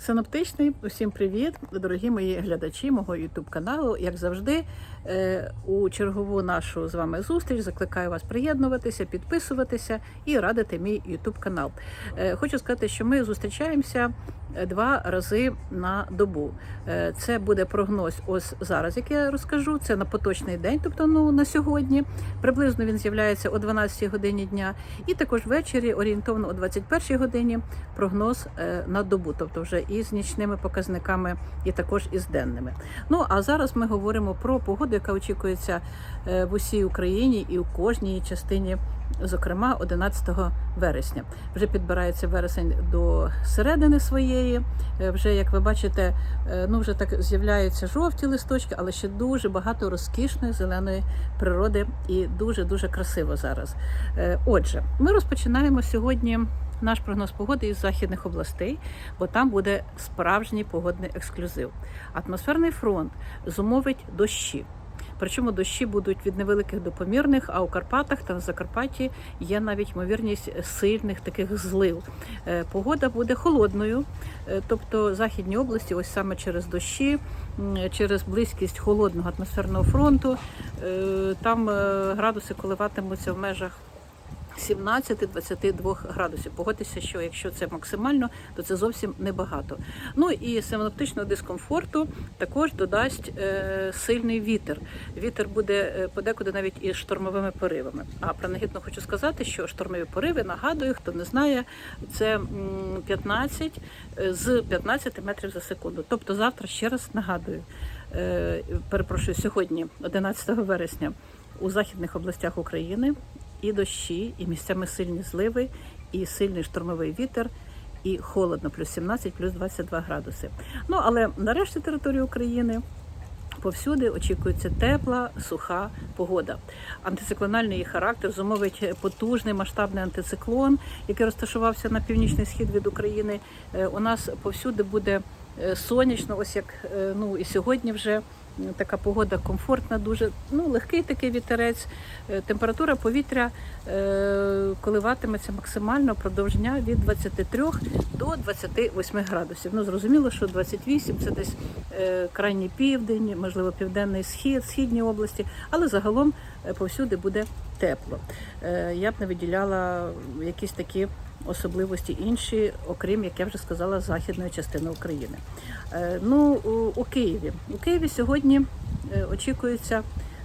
Синоптичний, усім привіт, дорогі мої глядачі мого youtube каналу. Як завжди, е, у чергову нашу з вами зустріч закликаю вас приєднуватися, підписуватися і радити мій youtube канал. Е, Хочу сказати, що ми зустрічаємося е, два рази на добу. Це буде прогноз ось зараз, як я розкажу. Це на поточний день, тобто ну на сьогодні. Приблизно він з'являється о 12 годині дня, і також ввечері, орієнтовно о 21 годині, прогноз на добу, тобто вже із нічними показниками, і також із денними. Ну а зараз ми говоримо про погоду, яка очікується е, в усій Україні і у кожній частині. Зокрема, 11 вересня вже підбирається вересень до середини своєї. Е, Вже як ви бачите, е, ну вже так з'являються жовті листочки, але ще дуже багато розкішної зеленої природи і дуже дуже красиво зараз. Отже, ми розпочинаємо сьогодні. Наш прогноз погоди із західних областей, бо там буде справжній погодний ексклюзив. Атмосферний фронт зумовить дощі. Причому дощі будуть від невеликих до помірних, а у Карпатах та в Закарпатті є навіть ймовірність сильних таких злив. Е, Погода буде холодною, е, тобто західні області, ось саме через дощі, через близькість холодного атмосферного фронту, е, там градуси коливатимуться в межах 17-22 градусів. Погодьтеся, що якщо це максимально, то це зовсім небагато. Ну і синоптичного дискомфорту також додасть е, сильний вітер. Вітер буде е, подекуди навіть із штормовими поривами. А принагідно хочу сказати, що штормові пориви, нагадую, хто не знає, це 15 е, з 15 метрів за секунду. Тобто завтра ще раз нагадую, е, перепрошую, сьогодні, 11 вересня, у західних областях України і дощі, і місцями сильні зливи, і сильний штормовий вітер, і холодно, плюс 17, плюс 22 градуси. Ну але на решті території України. Повсюди очікується тепла, суха погода. Антициклональний характер зумовить потужний масштабний антициклон, який розташувався на північний схід від України. Е, У нас повсюди буде е, сонячно, ось як е, ну і сьогодні вже така погода комфортна, дуже ну легкий такий вітерець. Е, Температура повітря е, коливатиметься максимально впродовж дня від 23 до 28 градусів. Ну зрозуміло, що 28 це десь е, крайній південь, можливо, південний схід, східні області, але загалом повсюди буде тепло. Я б не виділяла якісь такі особливості інші, окрім, як я вже сказала, західної частини України. Е, Ну, у- Києві. У Києві сьогодні е, очікується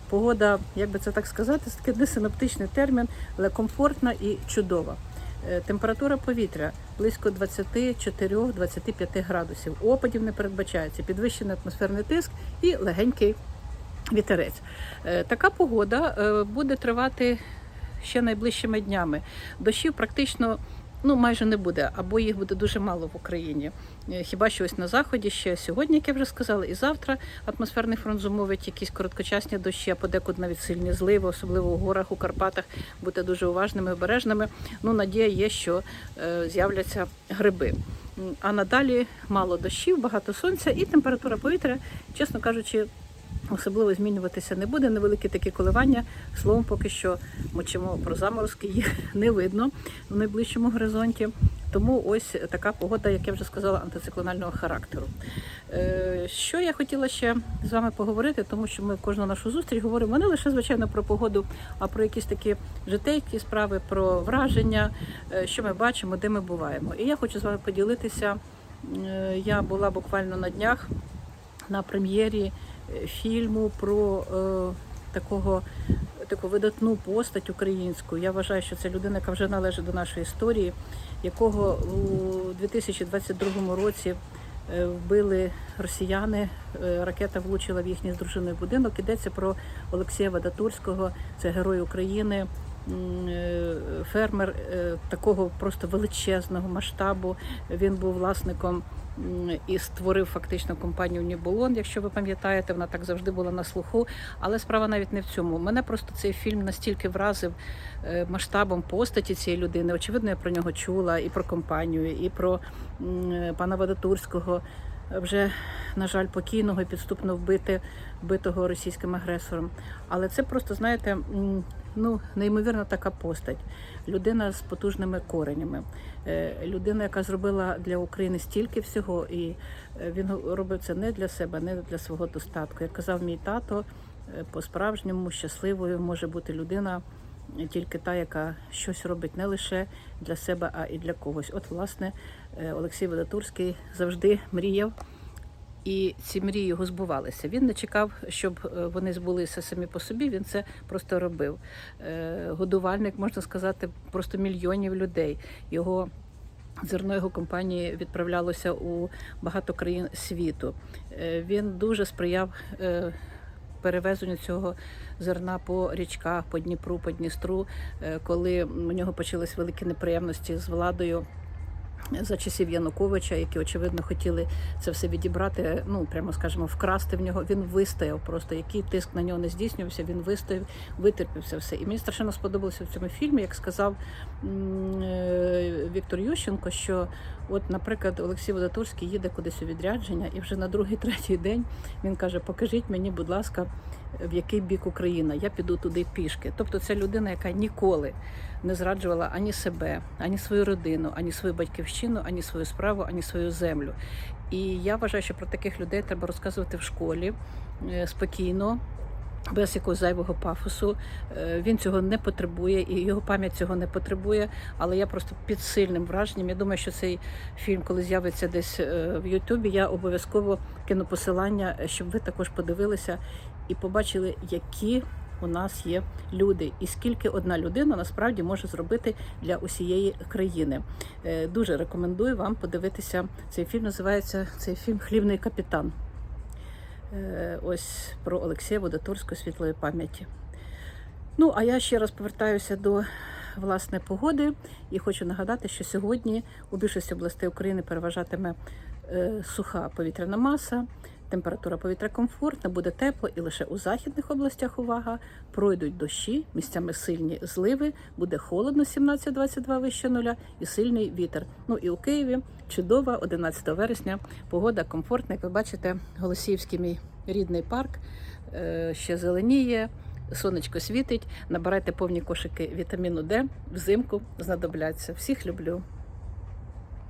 погода, як би це так сказати, це такий не синоптичний термін, але комфортна і чудова. Е, Температура повітря близько 24-25 градусів. Опадів не передбачається, підвищений атмосферний тиск і легенький вітерець. Така погода буде тривати ще найближчими днями. Дощів практично ну, майже не буде, або їх буде дуже мало в Україні. Е, Хіба що ось на заході ще сьогодні, як я вже сказала, і завтра атмосферний фронт зумовить якісь короткочасні дощі, а подекуди навіть сильні зливи, особливо у горах, у Карпатах. Будьте дуже уважними, обережними. Ну, надія є, що е, з'являться гриби. А надалі мало дощів, багато сонця і температура повітря, чесно кажучи, особливо змінюватися не буде. Невеликі такі коливання. Словом, поки що мочимо про заморозки, їх не видно в найближчому горизонті. Тому ось така погода, як я вже сказала, антициклонального характеру. Е, Що я хотіла ще з вами поговорити, тому що ми кожну нашу зустріч говоримо не лише звичайно про погоду, а про якісь такі житейські справи, про враження, е, що ми бачимо, де ми буваємо. І я хочу з вами поділитися. Е, Я була буквально на днях на прем'єрі фільму про е, такого таку видатну постать українську. Я вважаю, що це людина, яка вже належить до нашої історії, якого у 2022 році е, вбили росіяни. Е, Ракета влучила в їхній з дружиною будинок. Йдеться про Олексія Вадатурського, це герой України. Фермер такого просто величезного масштабу. Він був власником і створив фактично компанію Нібулон, якщо ви пам'ятаєте, вона так завжди була на слуху. Але справа навіть не в цьому. Мене просто цей фільм настільки вразив е, масштабом постаті цієї людини. Очевидно, я про нього чула і про компанію, і про е, пана Вадатурського. Вже, на жаль, покійного і підступно вбити, вбитого російським агресором. Але це просто, знаєте, ну, неймовірна така постать. Людина з потужними коренями, Е, людина, яка зробила для України стільки всього, і е, він робив це не для себе, не для свого достатку. Як казав мій тато, е, по-справжньому щасливою може бути людина. Тільки та, яка щось робить не лише для себе, а і для когось. От, власне, Олексій Велетурський завжди мріяв і ці мрії його збувалися. Він не чекав, щоб е, вони збулися самі по собі. Він це просто робив. Е, Годувальник, можна сказати, просто мільйонів людей. Його зерно його компанії відправлялося у багато країн світу. Е, Він дуже сприяв. Перевезенню цього зерна по річках, по Дніпру, по Дністру, коли у нього почались великі неприємності з владою за часів Януковича, які очевидно хотіли це все відібрати, ну прямо скажемо, вкрасти в нього. Він вистояв просто, який тиск на нього не здійснювався. Він вистояв, витерпів все. І мені страшенно сподобалося в цьому фільмі, як сказав е, Віктор Ющенко, що от, наприклад, Олексій Водотурський їде кудись у відрядження, і вже на другий, третій день він каже: Покажіть мені, будь ласка, в який бік Україна, я піду туди пішки. Тобто, це людина, яка ніколи не зраджувала ані себе, ані свою родину, ані свою батьківщину, ані свою справу, ані свою землю. І я вважаю, що про таких людей треба розказувати в школі е, спокійно. Без якогось зайвого пафосу Е, він цього не потребує, і його пам'ять цього не потребує. Але я просто під сильним враженням. Я думаю, що цей фільм, коли з'явиться десь е, в Ютубі, я обов'язково кину посилання, щоб ви також подивилися і побачили, які у нас є люди, і скільки одна людина насправді може зробити для усієї країни. Е, Дуже рекомендую вам подивитися цей фільм. Називається цей фільм Хлівний капітан. Е, Ось про Олексія Водоторської світлої пам'яті. Ну, а я ще раз повертаюся до власне погоди і хочу нагадати, що сьогодні у більшості областей України переважатиме е, суха повітряна маса, температура повітря комфортна, буде тепло і лише у західних областях увага пройдуть дощі, місцями сильні зливи, буде холодно 17-22 вище нуля і сильний вітер. Ну і у Києві чудова 11 вересня. Погода комфортна. Як ви бачите, Голосіївський мій рідний парк е, ще зеленіє. Сонечко світить, набирайте повні кошики вітаміну Д взимку знадобляться. Всіх люблю.